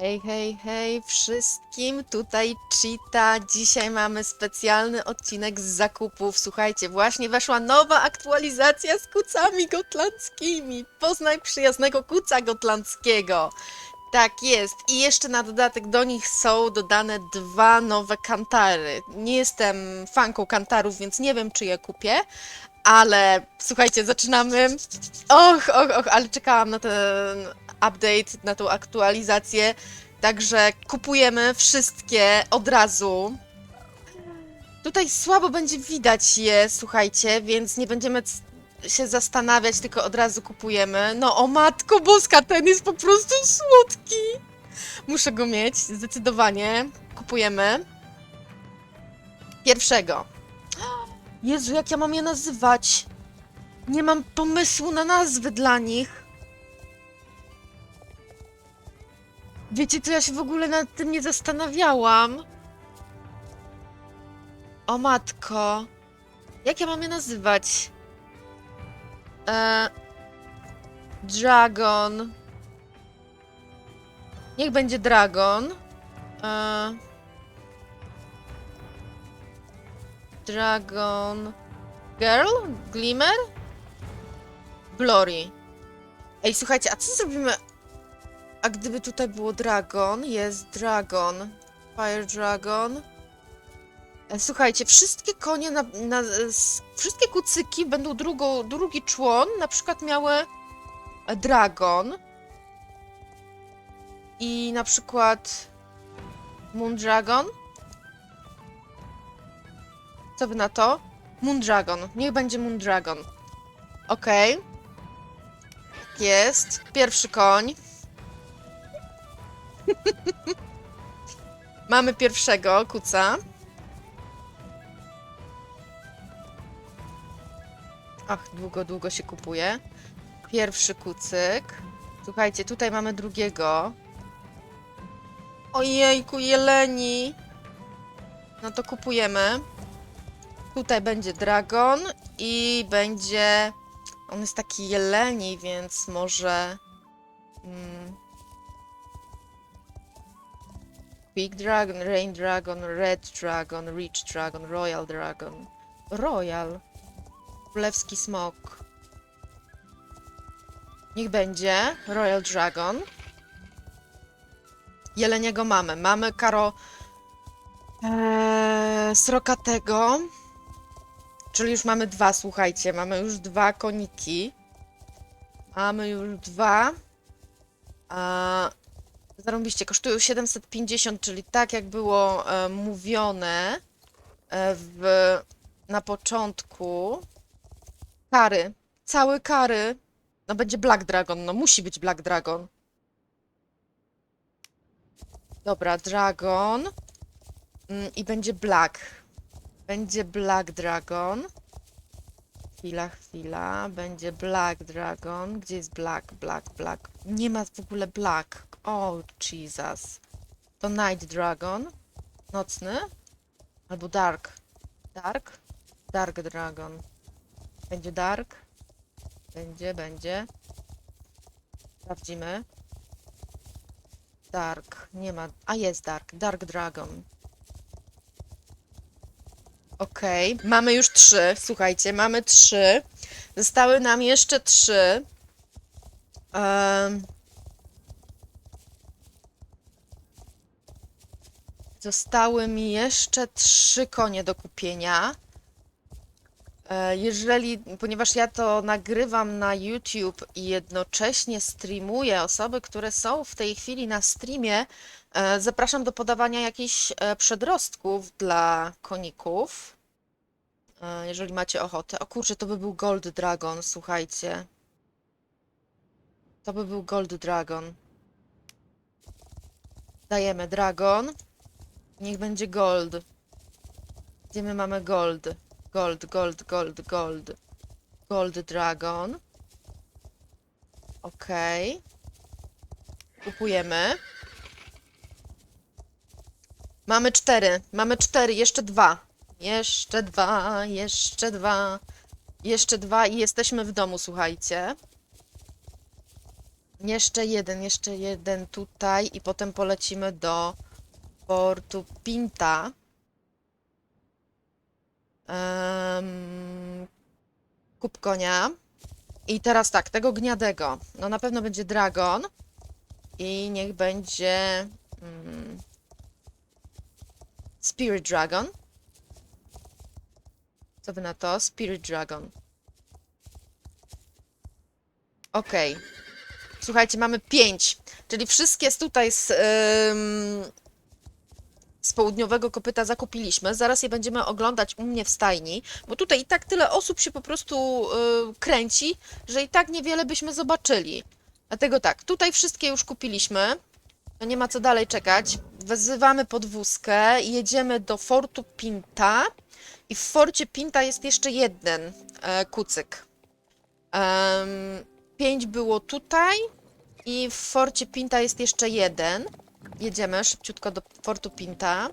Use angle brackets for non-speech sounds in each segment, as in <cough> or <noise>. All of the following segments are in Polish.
Hej, hej, hej wszystkim, tutaj Cheetah. Dzisiaj mamy specjalny odcinek z zakupów. Słuchajcie, właśnie weszła nowa aktualizacja z kucami gotlandzkimi. Poznaj przyjaznego kuca gotlandzkiego. Tak jest. I jeszcze na dodatek do nich są dodane dwa nowe kantary. Nie jestem fanką kantarów, więc nie wiem, czy je kupię. Ale słuchajcie, zaczynamy. Och, och, och, ale czekałam na ten update, na tą aktualizację. Także kupujemy wszystkie od razu. Tutaj słabo będzie widać je, słuchajcie, więc nie będziemy się zastanawiać, tylko od razu kupujemy. No o matko boska, ten jest po prostu słodki. Muszę go mieć, zdecydowanie. Kupujemy. Pierwszego. Jezu, jak ja mam je nazywać? Nie mam pomysłu na nazwy dla nich. Wiecie, co ja się w ogóle nad tym nie zastanawiałam? O matko. Jak ja mam je nazywać? E... Dragon. Niech będzie Dragon. E... Dragon. Girl? Glimmer? Glory. Ej, słuchajcie, a co zrobimy? A gdyby tutaj było Dragon? Jest Dragon. Fire Dragon. E, Słuchajcie, wszystkie konie, na, na, wszystkie kucyki będą drugą, drugi człon, na przykład miały e, Dragon. I na przykład Moon Dragon. Co wy na to? Moon Dragon. Niech będzie Moon Dragon. Okej. Tak Jest. Pierwszy koń. <laughs> Mamy pierwszego kuca. Ach, długo, długo się kupuje. Pierwszy kucyk. Słuchajcie, tutaj mamy drugiego. Ojejku, jeleni. No to kupujemy. Tutaj będzie dragon i będzie... On jest taki jeleni, więc może... Mm, Big Dragon, Rain Dragon, Red Dragon, Rich Dragon, Royal Dragon. Royal. Królewski Smok. Niech będzie Royal Dragon. Jeleniego mamy. Mamy Karo... Eee, srokatego. Czyli już mamy dwa, słuchajcie. Mamy już dwa koniki. Mamy już dwa. A, Zarąbiście, kosztują 750, czyli tak jak było e, mówione e, w, na początku. Kary, całe kary. No będzie Black Dragon, no musi być Black Dragon. Dobra, Dragon. Mm, I będzie Black. Będzie Black Dragon. Chwila, chwila. Będzie Black Dragon. Gdzie jest Black, Black, Black? Nie ma w ogóle Black. O, Jesus. To Night Dragon. Nocny. Albo Dark. Dark? Dark Dragon. Będzie Dark. Będzie, będzie. Sprawdzimy. Dark. Nie ma. A jest Dark. Dark Dragon. Okej, mamy już trzy. Słuchajcie, mamy trzy. Zostały nam jeszcze trzy. Em, Zostały mi jeszcze trzy konie do kupienia. E, Jeżeli, ponieważ ja to nagrywam na YouTube i jednocześnie streamuję osoby, które są w tej chwili na streamie, e, zapraszam do podawania jakichś e, przedrostków dla koników. Jeżeli macie ochotę. O kurczę, to by był Gold Dragon, słuchajcie. To by był Gold Dragon. Dajemy Dragon. Niech będzie Gold. Gdzie my mamy Gold? Gold, Gold, Gold, Gold. Gold Dragon. Okej. Kupujemy. Mamy cztery. Mamy cztery. Jeszcze dwa. Jeszcze dwa. Jeszcze dwa. Jeszcze dwa i jesteśmy w domu, słuchajcie. Jeszcze jeden, jeszcze jeden tutaj i potem polecimy do portu Pinta. Um, kup konia. I teraz tak, tego gniadego. No na pewno będzie dragon. I niech będzie mm, Spirit Dragon. Co wy na to? Spirit Dragon. Okej. Słuchajcie, mamy pięć. Czyli wszystkie tutaj z, z południowego kopyta zakupiliśmy. Zaraz je będziemy oglądać u mnie w stajni, bo tutaj i tak tyle osób się po prostu y, kręci, że i tak niewiele byśmy zobaczyli. Dlatego tak, tutaj wszystkie już kupiliśmy. To nie ma co dalej czekać. Wezywamy podwózkę jedziemy do Fortu Pinta. I w Forcie Pinta jest jeszcze jeden e, kucyk. Em, pięć było tutaj i w Forcie Pinta jest jeszcze jeden. Jedziemy szybciutko do Fortu Pinta.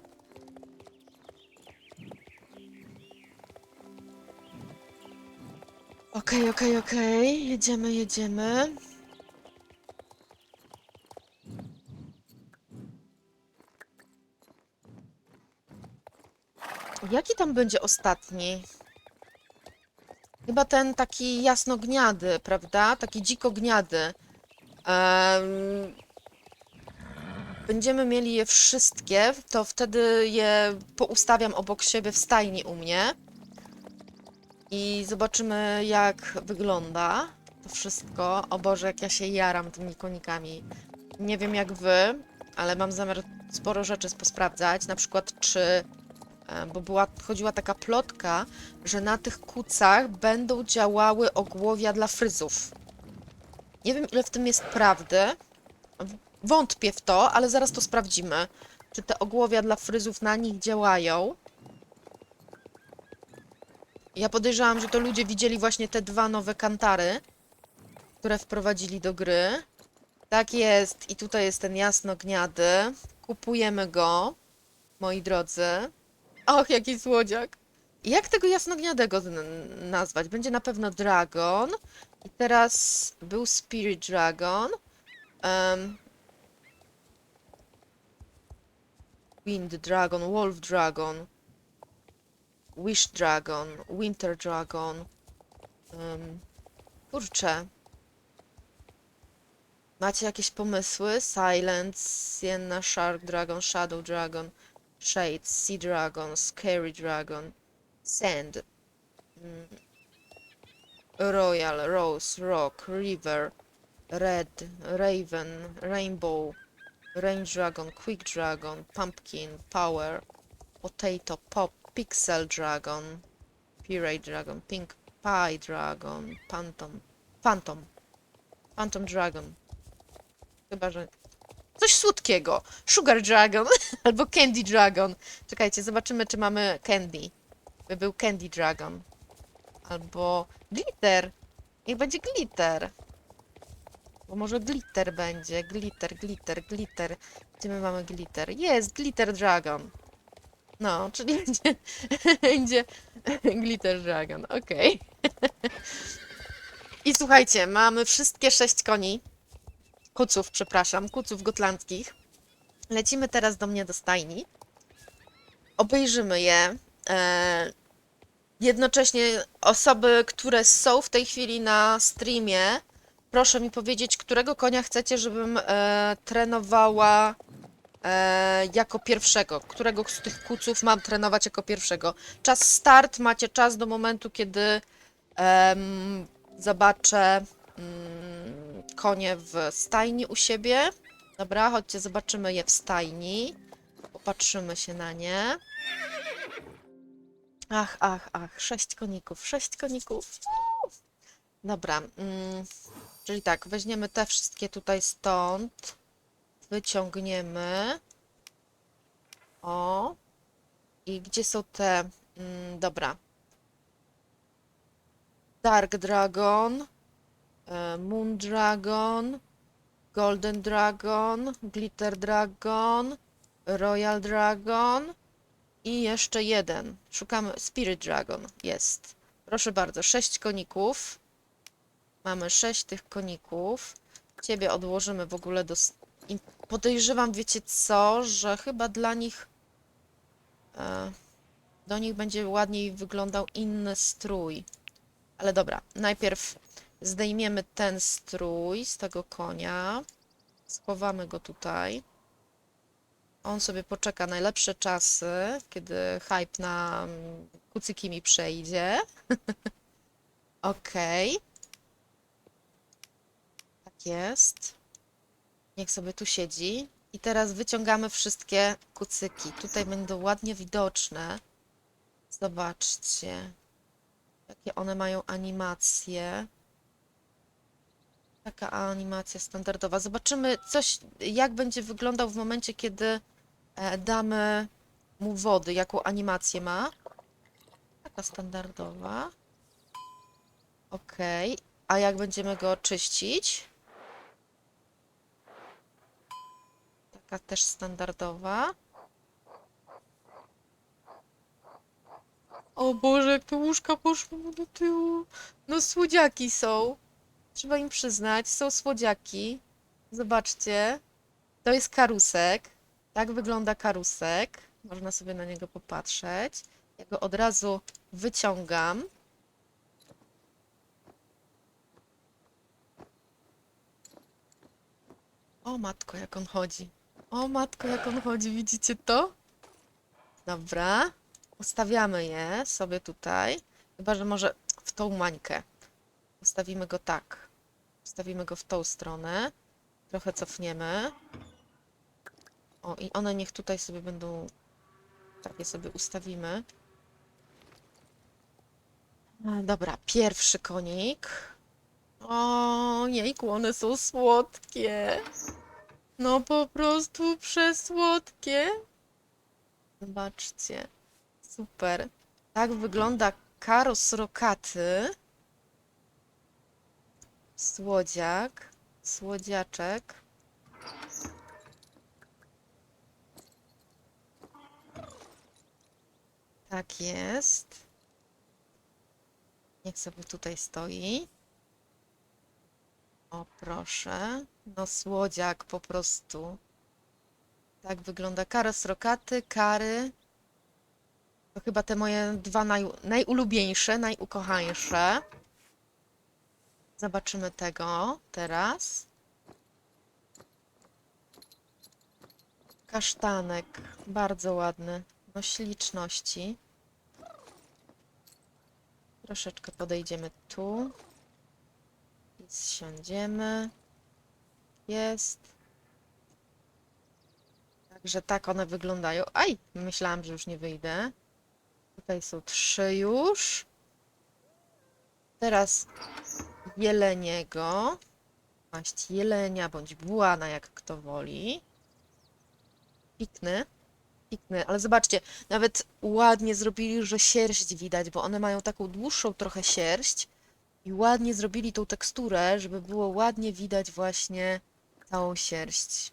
Okej, okej, okej. Jedziemy, jedziemy. Jaki tam będzie ostatni? Chyba ten taki jasnogniady, prawda? Taki dzikogniady. Em, będziemy mieli je wszystkie, to wtedy je poustawiam obok siebie w stajni u mnie. I zobaczymy, jak wygląda to wszystko. O Boże, jak ja się jaram tymi konikami. Nie wiem jak wy, ale mam zamiar sporo rzeczy posprawdzać. Na przykład, czy E, bo była, chodziła taka plotka, że na tych kucach będą działały ogłowia dla fryzów. Nie wiem, ile w tym jest prawdy. Wątpię w to, ale zaraz to sprawdzimy. Czy te ogłowia dla fryzów na nich działają? Ja podejrzewam, że to ludzie widzieli właśnie te dwa nowe kantary, które wprowadzili do gry. Tak jest, i tutaj jest ten jasnogniady. Kupujemy go, moi drodzy. Och, jaki słodziak. Jak tego jasnogniadego nazwać? Będzie na pewno Dragon. I teraz był Spirit Dragon. Em, Wind Dragon, Wolf Dragon. Wish Dragon, Winter Dragon. Um, kurczę. Macie jakieś pomysły? Silence, Sienna, Shark Dragon, Shadow Dragon. Shade, Sea Dragon, Scary Dragon, Sand, mm, Royal, Rose, Rock, River, Red, Raven, Rainbow, Rain Dragon, Quick Dragon, Pumpkin, Power, Potato, Pop, Pixel Dragon, Pirate Dragon, Pink Pie Dragon, Phantom, Phantom, Phantom Dragon. Chyba, że Coś słodkiego. Sugar Dragon <laughs> albo Candy Dragon. Czekajcie, zobaczymy, czy mamy Candy. By był Candy Dragon. Albo Glitter. Niech będzie Glitter. Bo może Glitter będzie. Glitter, Glitter, Glitter. Gdzie my mamy Glitter? Jest, Glitter Dragon. No, czyli będzie, będzie <laughs> Glitter Dragon. Okej. <laughs> I słuchajcie, mamy wszystkie sześć koni kuców, przepraszam, kuców gotlandzkich. Lecimy teraz do mnie do stajni. Obejrzymy je. E, jednocześnie osoby, które są w tej chwili na streamie, proszę mi powiedzieć, którego konia chcecie, żebym e, trenowała e, jako pierwszego. Którego z tych kuców mam trenować jako pierwszego. Czas start, macie czas do momentu, kiedy zobaczę mm, konie w stajni u siebie. Dobra, chodźcie, zobaczymy je w stajni. Popatrzymy się na nie. Ach, ach, ach, sześć koników, sześć koników. Dobra, mm, czyli tak, weźmiemy te wszystkie tutaj stąd. Wyciągniemy. O. I gdzie są te... Mm, dobra. Dark Dragon. e, Moon Dragon. Golden Dragon. Glitter Dragon. Royal Dragon. I jeszcze jeden. Szukamy Spirit Dragon. Jest. Proszę bardzo, sześć koników. Mamy sześć tych koników. Ciebie odłożymy w ogóle do... I podejrzewam, wiecie co, że chyba dla nich... E, do nich będzie ładniej wyglądał inny strój. Ale dobra, najpierw zdejmiemy ten strój z tego konia. Schowamy go tutaj. On sobie poczeka najlepsze czasy, kiedy hype na mm, kucyki mi przejdzie. <laughs> Okej. Jest. Niech sobie tu siedzi. I teraz wyciągamy wszystkie kucyki. Tutaj będą ładnie widoczne. Zobaczcie, jakie one mają animacje. Taka animacja standardowa. Zobaczymy coś, jak będzie wyglądał w momencie, kiedy e, damy mu wody, jaką animację ma. Taka standardowa. Okej. A jak będziemy go czyścić? Taka też standardowa. O Boże, jak te łóżka poszły do tyłu. No słodziaki są. Trzeba im przyznać, są słodziaki. Zobaczcie. To jest karusek. Tak wygląda karusek. Można sobie na niego popatrzeć. Ja go od razu wyciągam. O matko, jak on chodzi. O matko, jak on chodzi. Widzicie to? Dobra. Ustawiamy je sobie tutaj. Chyba, że może w tą mańkę. Ustawimy go tak. Ustawimy go w tą stronę. Trochę cofniemy. O, i one niech tutaj sobie będą. Takie sobie ustawimy. Dobra, pierwszy konik. O, jejku, one są słodkie. No po prostu przesłodkie. Zobaczcie. Super. Tak wygląda karos rokaty. Słodziak. Słodziaczek. Tak jest. Niech sobie tutaj stoi. O, proszę. No, słodziak po prostu. Tak wygląda karos rokaty, kary. To chyba te moje dwa naj, najulubieńsze, najukochańsze. Zobaczymy tego teraz. Kasztanek, bardzo ładny. No śliczności. Troszeczkę podejdziemy tu. I zsiądziemy. Jest. Także tak one wyglądają. Aj, myślałam, że już nie wyjdę. Tutaj są trzy już. Teraz jeleniego. Maść jelenia bądź bułana, jak kto woli. Pikny. Pikny, ale zobaczcie, nawet ładnie zrobili, że sierść widać, bo one mają taką dłuższą trochę sierść i ładnie zrobili tą teksturę, żeby było ładnie widać właśnie całą sierść.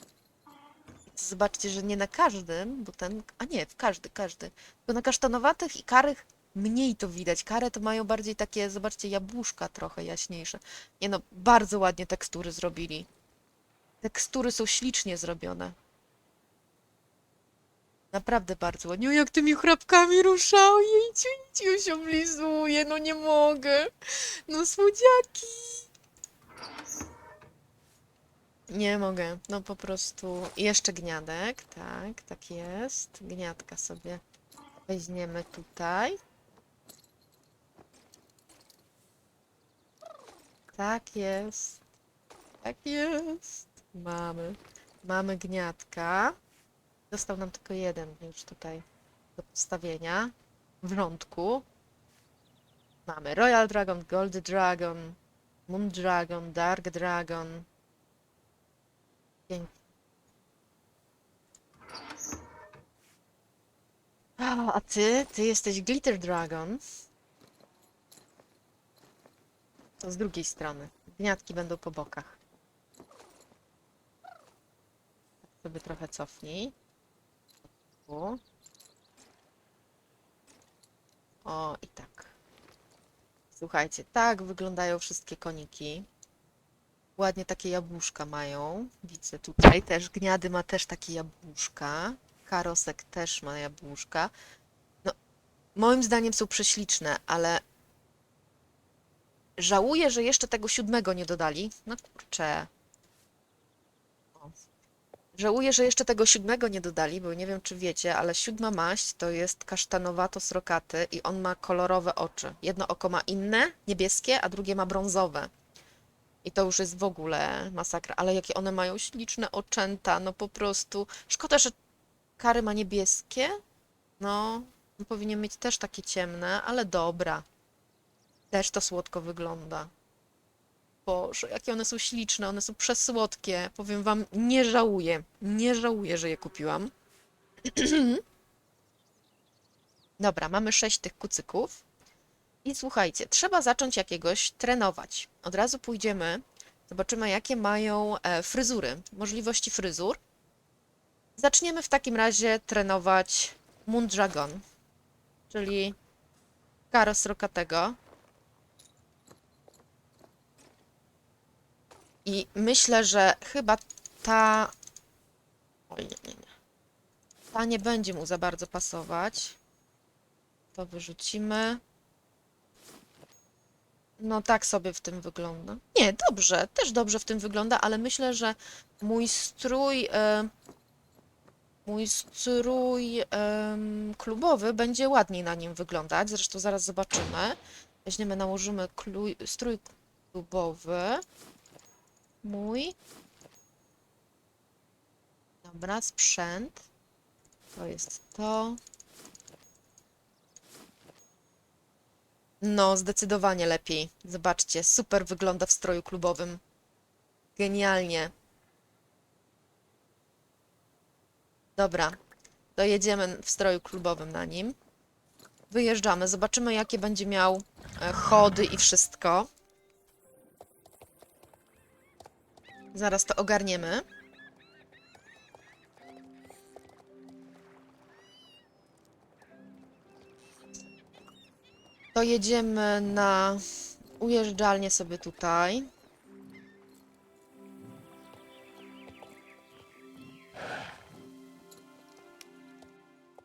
Zobaczcie, że nie na każdym, bo ten, a nie, w każdy, każdy. Tylko na kasztanowatych i karych mniej to widać. Kare to mają bardziej takie, zobaczcie, jabłuszka trochę jaśniejsze. Nie no, bardzo ładnie tekstury zrobili. Tekstury są ślicznie zrobione. Naprawdę bardzo ładnie. O, jak tymi chrapkami ruszały. Jejciu, jejciu się oblizuje. No nie mogę. No słodziaki. Nie mogę. No po prostu. I Jeszcze gniadek. Tak, tak jest. Gniadka sobie weźmiemy tutaj. Tak jest. Tak jest. Mamy. Mamy gniatka. Został nam tylko jeden już tutaj do postawienia. W rządku. Mamy Royal Dragon, Gold Dragon, Moon Dragon, Dark Dragon. Pięknie. A, a ty? Ty jesteś Glitter Dragon. To z drugiej strony. Gniatki będą po bokach. Tak sobie trochę cofnij. O, i tak. Słuchajcie, tak wyglądają wszystkie koniki. Ładnie takie jabłuszka mają. Widzę tutaj też. Gniady ma też takie jabłuszka. Karosek też ma jabłuszka. No, moim zdaniem są prześliczne, ale żałuję, że jeszcze tego siódmego nie dodali. No kurczę. Żałuję, że jeszcze tego siódmego nie dodali, bo nie wiem, czy wiecie, ale siódma maść to jest kasztanowato-srokaty i on ma kolorowe oczy. Jedno oko ma inne, niebieskie, a drugie ma brązowe. I to już jest w ogóle masakra. Ale jakie one mają śliczne oczęta, no po prostu. Szkoda, że kary ma niebieskie. No, on powinien mieć też takie ciemne, ale dobra. Też to słodko wygląda. Boże, jakie one są śliczne, one są przesłodkie. Powiem wam, nie żałuję. Nie żałuję, że je kupiłam. <clears throat> Dobra, mamy sześć tych kucyków. I słuchajcie, trzeba zacząć jakiegoś trenować. Od razu pójdziemy, zobaczymy, jakie mają e, fryzury, możliwości fryzur. Zaczniemy w takim razie trenować Moondragon, czyli Karos Rokatego. I myślę, że chyba ta... Oj, nie, nie, nie. Ta nie będzie mu za bardzo pasować. To wyrzucimy. No tak sobie w tym wygląda. Nie, dobrze, też dobrze w tym wygląda, ale myślę, że mój strój, e, mój strój klubowy będzie ładniej na nim wyglądać. Zresztą zaraz zobaczymy. Weźmiemy, nałożymy strój klubowy. Mój. Dobra, sprzęt. To jest to. No, zdecydowanie lepiej. Zobaczcie, super wygląda w stroju klubowym. Genialnie. Dobra, dojedziemy w stroju klubowym na nim. Wyjeżdżamy, zobaczymy jakie będzie miał e, chody i wszystko. Zaraz to ogarniemy. To jedziemy na ujeżdżalnię sobie tutaj.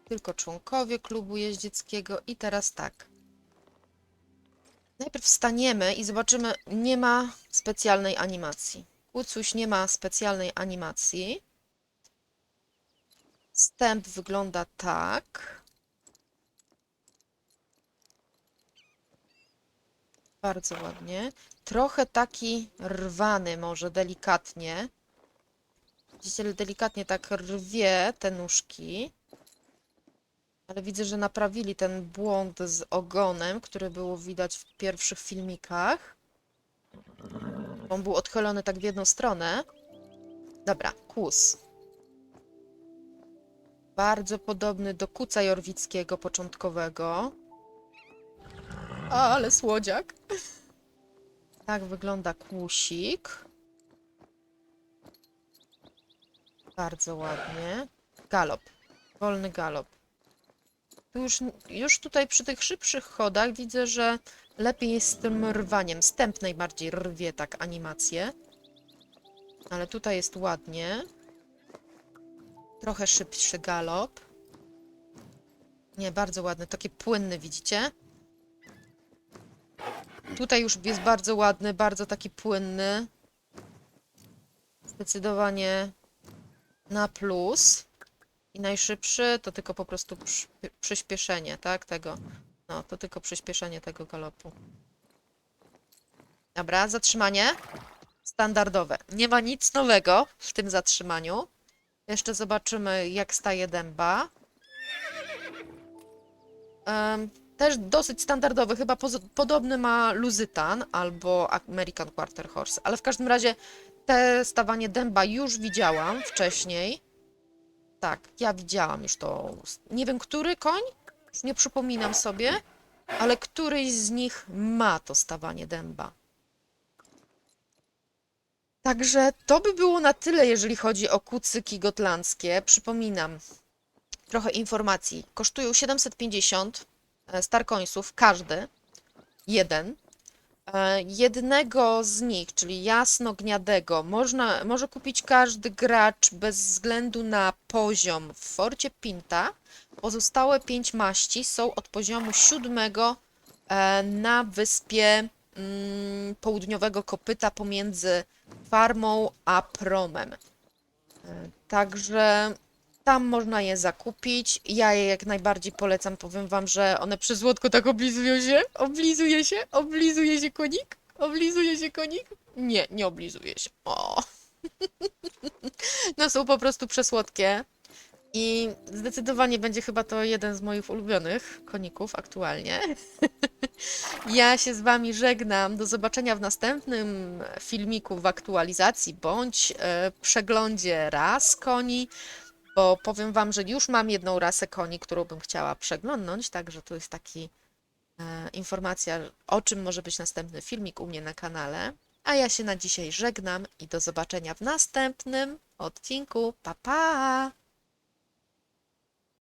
Tylko członkowie klubu jeździeckiego i teraz tak. Najpierw wstaniemy i zobaczymy, nie ma specjalnej animacji. Kucuś nie ma specjalnej animacji. Wstęp wygląda tak. Bardzo ładnie. Trochę taki rwany może, delikatnie. Widzicie, delikatnie tak rwie te nóżki. Ale widzę, że naprawili ten błąd z ogonem, który było widać w pierwszych filmikach. On był odchylony tak w jedną stronę. Dobra, kłus. Bardzo podobny do kuca jorwickiego początkowego. Ale słodziak. Tak wygląda kłusik. Bardzo ładnie. Galop. Wolny galop. Tu już, już tutaj przy tych szybszych chodach widzę, że lepiej jest z tym rwaniem. Stęp najbardziej rwie tak animację. Ale tutaj jest ładnie. Trochę szybszy galop. Nie, bardzo ładny. Taki płynny, widzicie? Tutaj już jest bardzo ładny, bardzo taki płynny. Zdecydowanie na plus. I najszybszy to tylko po prostu przy, przyspieszenie, tak? Tego. No, to tylko przyspieszenie tego galopu. Dobra, zatrzymanie. Standardowe. Nie ma nic nowego w tym zatrzymaniu. Jeszcze zobaczymy, jak staje dęba. Em, też dosyć standardowy, chyba podobny ma Luzytan albo American Quarter Horse, ale w każdym razie te stawanie dęba już widziałam wcześniej. Tak, ja widziałam już to. Nie wiem, który koń, nie przypominam sobie, ale któryś z nich ma to stawanie dęba. Także to by było na tyle, jeżeli chodzi o kucyki gotlandzkie. Przypominam, trochę informacji. Kosztują 750 e, starkońców, każdy. Jeden. E, Jednego z nich, czyli jasnogniadego, można, może kupić każdy gracz bez względu na poziom w Forcie Pinta. Pozostałe pięć maści są od poziomu siódmego e, na wyspie mm, południowego kopyta pomiędzy farmą a promem. E, Także tam można je zakupić. Ja je jak najbardziej polecam. Powiem wam, że one przy złotku tak oblizują się. Oblizuje się, oblizuje się konik. Oblizuje się konik. Nie, nie oblizuje się. O. <laughs> No są po prostu przesłodkie. I zdecydowanie będzie chyba to jeden z moich ulubionych koników aktualnie. <laughs> Ja się z Wami żegnam. Do zobaczenia w następnym filmiku w aktualizacji bądź e, przeglądzie ras koni, bo powiem Wam, że już mam jedną rasę koni, którą bym chciała przeglądnąć, także to jest taki e, informacja, o czym może być następny filmik u mnie na kanale. A ja się na dzisiaj żegnam i do zobaczenia w następnym odcinku. Pa pa!